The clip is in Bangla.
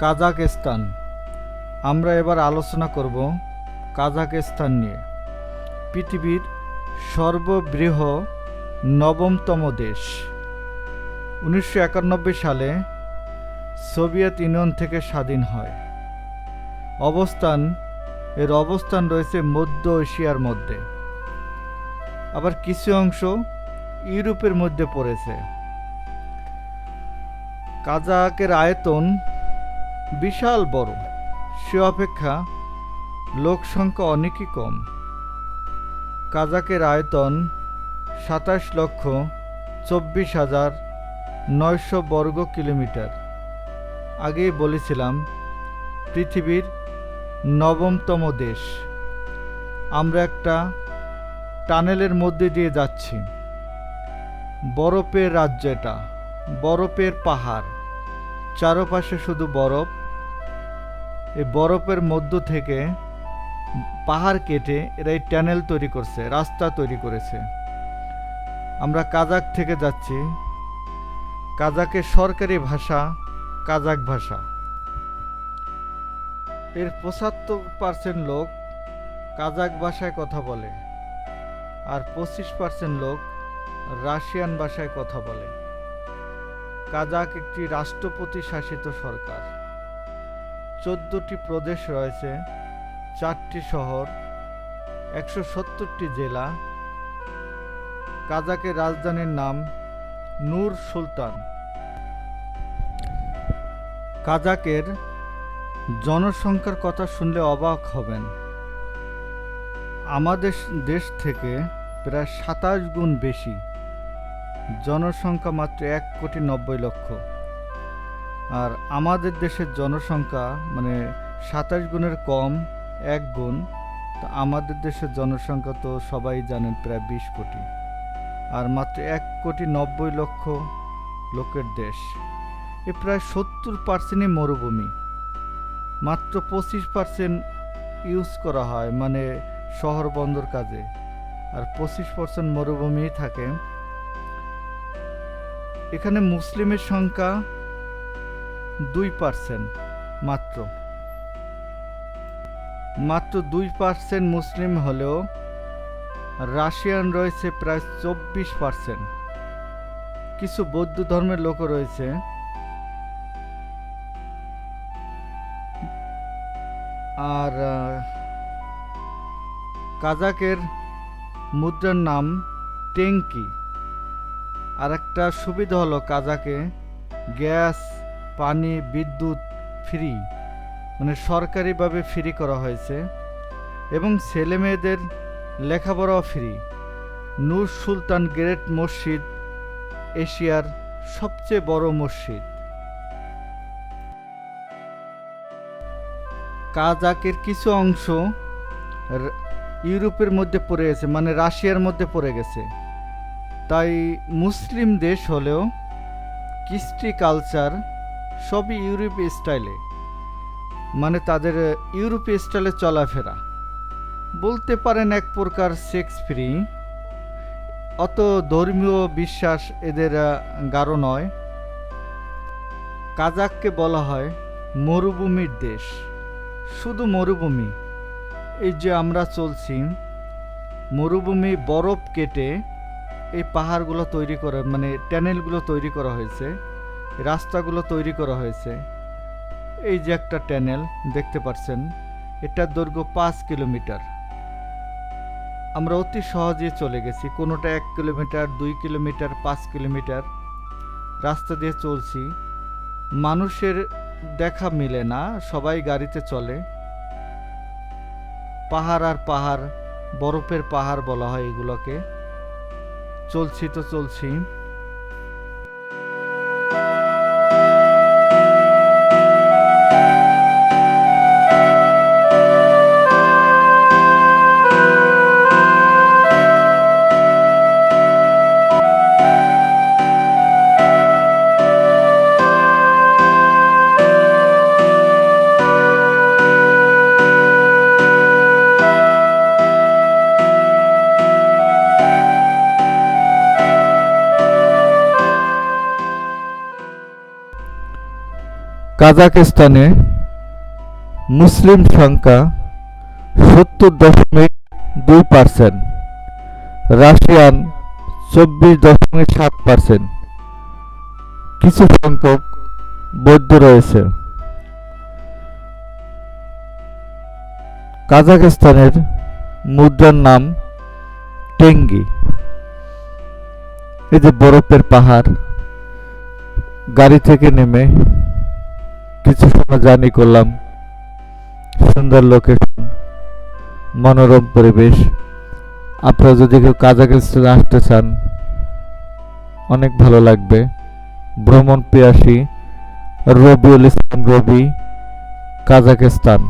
কাজাকিস্তান আমরা এবার আলোচনা করব কাজাকিস্তান নিয়ে। পৃথিবীর সর্ববৃহৎ নবমতম দেশ। উনিশশো একানব্বই সালে সোভিয়েত ইউনিয়ন থেকে স্বাধীন হয়। অবস্থান, এর অবস্থান রয়েছে মধ্য এশিয়ার মধ্যে। আবার কিছু অংশ ইউরোপের মধ্যে পড়েছে। কাজাকের আয়তন বিশাল বড়। সে অপেক্ষা লোক সংখ্যা অনেকই কম। কাজাকের আয়তন সাতাশ লক্ষ চব্বিশ হাজার নয়শো বর্গ কিলোমিটার। আগেই বলেছিলাম, পৃথিবীর নবমতম দেশ। আমরা একটা টানেলের মধ্যে দিয়ে যাচ্ছি। বরফের রাজ্য এটা, বরফের পাহাড়। চারপাশে শুধু বরফ। এই বরফের মধ্য থেকে পাহাড় কেটে এরা এই ট্যানেল তৈরি করছে, রাস্তা তৈরি করেছে। আমরা কাজাক থেকে যাচ্ছি। কাজাকের সরকারি ভাষা কাজাক ভাষা। এর পঁচাত্তর পার্সেন্ট লোক কাজাক ভাষায় কথা বলে, আর পঁচিশ পার্সেন্ট লোক রাশিয়ান ভাষায় কথা বলে। কাজাক একটি রাষ্ট্রপতি শাসিত সরকার। চোদ্দটি প্রদেশ রয়েছে, চারটি শহর, একশো সত্তরটি জেলা। কাজাকের রাজধানীর নাম নূর সুলতান। কাজাকের জনসংখ্যার কথা শুনলে অবাক হবেন। আমাদের দেশ থেকে প্রায় সাতাশ গুণ বেশি। জনসংখ্যা মাত্র এক কোটি নব্বই লক্ষ। আর আমাদের দেশের জনসংখ্যা মানে সাতাশ গুণের কম এক গুণ, তো আমাদের দেশের জনসংখ্যা তো সবাই জানেন প্রায় বিশ কোটি। আর মাত্র এক কোটি নব্বই লক্ষ লোকের দেশ। এ প্রায় সত্তর পার্সেন্টই মরুভূমি। মাত্র পঁচিশ পার্সেন্ট ইউজ করা হয় মানে শহর বন্দর কাজে। আর পঁচিশ পার্সেন্ট মরুভূমিই থাকে এখানে মুসলিমের সংখ্যা দুই পার্সেন্ট মাত্র। মাত্র দুই পার্সেন্ট মুসলিম হলেও রাশিয়ান রয়েছে প্রায় চব্বিশ পার্সেন্ট কিছু বৌদ্ধ ধর্মের লোকও রয়েছে। আর কাজাকের মুদ্রার নাম টেঙ্কি আর একটা সুবিধা হলো কাজাকে গ্যাস, পানি, বিদ্যুৎ ফ্রি মানে সরকারিভাবে ফ্রি করা হয়েছে। এবং ছেলে মেয়েদের লেখাপড়াও ফ্রি। নূর সুলতান গ্রেট মসজিদ এশিয়ার সবচেয়ে বড় মসজিদ। কাজাকের কিছু অংশ ইউরোপের মধ্যে পড়ে গেছে মানে রাশিয়ার মধ্যে পড়ে গেছে। তাই মুসলিম দেশ হলেও কৃষ্টি কালচার সবই ইউরোপীয় স্টাইলে মানে তাদের ইউরোপীয় স্টাইলে চলাফেরা। বলতে পারেন এক প্রকার সেক্স ফ্রি অত ধর্মীয় বিশ্বাস এদের গাঢ় নয়। কাজাককে বলা হয় মরুভূমির দেশ। শুধু মরুভূমি, এই যে আমরা চলছি, মরুভূমি বরফ কেটে এই পাহাড়গুলো তৈরি করা মানে ট্যানেলগুলো তৈরি করা হয়েছে, রাস্তাগুলো তৈরি করা হয়েছে। এই যে একটা ট্যানেল দেখতে পাচ্ছেন, এটার দৈর্ঘ্য পাঁচ কিলোমিটার। আমরা অতি সহজে চলে গেছি, কোনোটা এক কিলোমিটার, দুই কিলোমিটার, পাঁচ কিলোমিটার রাস্তা দিয়ে চলছি। মানুষের দেখা মিলে না, সবাই গাড়িতে চলে। পাহাড় আর পাহাড়, বরফের পাহাড় বলা হয় এগুলোকে। চলছি তো চলছি। কাজাকিস্তানে মুসলিম সংখ্যা সত্তর দশমিক দুই পার্সেন্ট, রাশিয়ান চব্বিশ দশমিক সাত পার্সেন্ট। কিছু সংখ্যক বৌদ্ধ রয়েছে। কাজাকিস্তানের মুদ্রার নাম টেঙ্গি। এই যে বরফের পাহাড়, গাড়ি থেকে নেমে জার্নি করলাম। সুন্দর লোকেশন মনোরম পরিবেশ। আপনারা যদি কেউ কাজাকিস্তানে আসতে চান, অনেক ভালো লাগবে। ভ্রমণ পিয়াসী রবিউল ইসলাম রবি কাজাকিস্তান